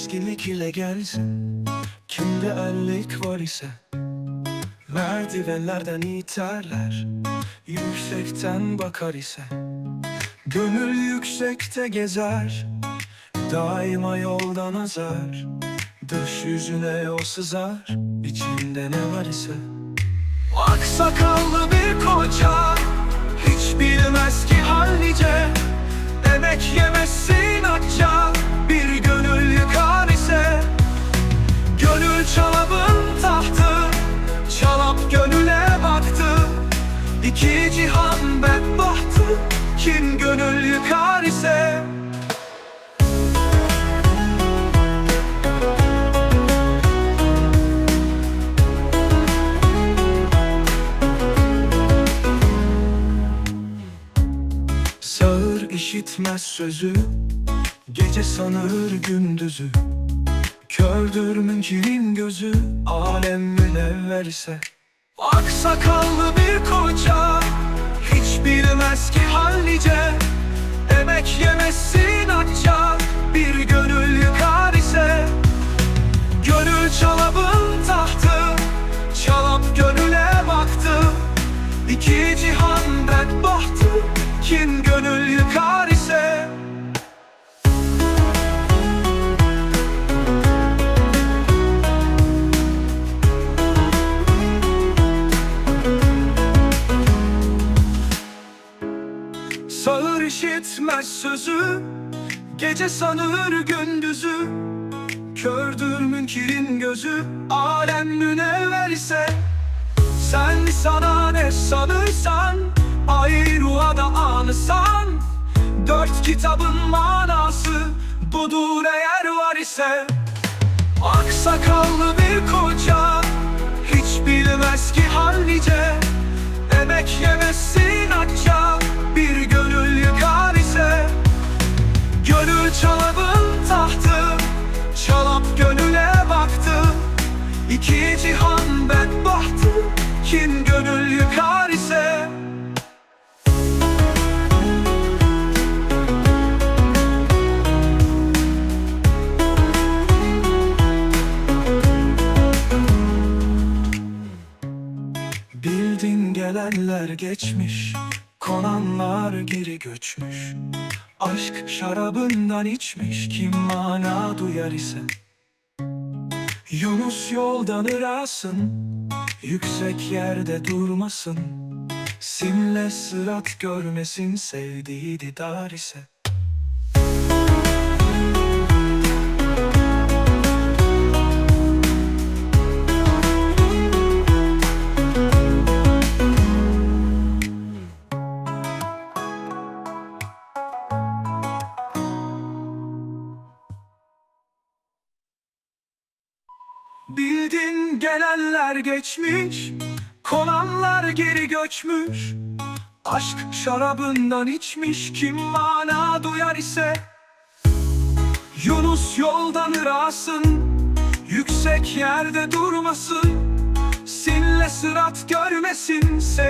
Ezgilik ile gelsin. Kimde ellik var ise Merdivenlerden iterler. Yüksekten bakar ise Gönül yüksekte gezer. Daima yoldan azar Dış yüzüne o sızar. İçinde ne var ise Aksakallı bir koca Hiç bilmez ki hallice İki cihan bedbahtı Kim gönül yıkar ise. Sağır işitmez sözü Gece sanır gündüzü. Kördür münkirin gözü Alem münevver ise Aksakallı bir koca Hiç bilmez ki hallice. Emek yemezsin acca Bir gönül yıkar ise. Gönül çalabın tahtı Çalap gönüle baktı. İki cihan bedbahtı Kim gönül yıkar ise Sağır işitmez sözü Gece sanır gündüzü. Kördür münkirin gözü Alem münevver ise Sen sana ne sanırsan Ay rüyada anısan Dört kitabın manası Budur eğer var ise. Aksakallı bir koca Hiç bilmez ki hallice Emek yemezsin acca Bir gönül çalabın tahtı Çalap gönüle baktı. İki cihan bedbahtı Kim gönül yıkar ise. Bildin gelenler geçmiş Konanlar geri göçmüş Aşk şarabından içmiş Kim mana duyar ise. Yunus yoldan ırasın Yüksek yerde durmasın. Simle sırat görmesin Sevdiği didar ise Bildin gelenler geçmiş Konanlar geri göçmüş. Aşk şarabından içmiş Kim mana duyar ise? Yunus yoldan ırasın Yüksek yerde durmasın. Sinle sırat görmesin Sevdiği didar ise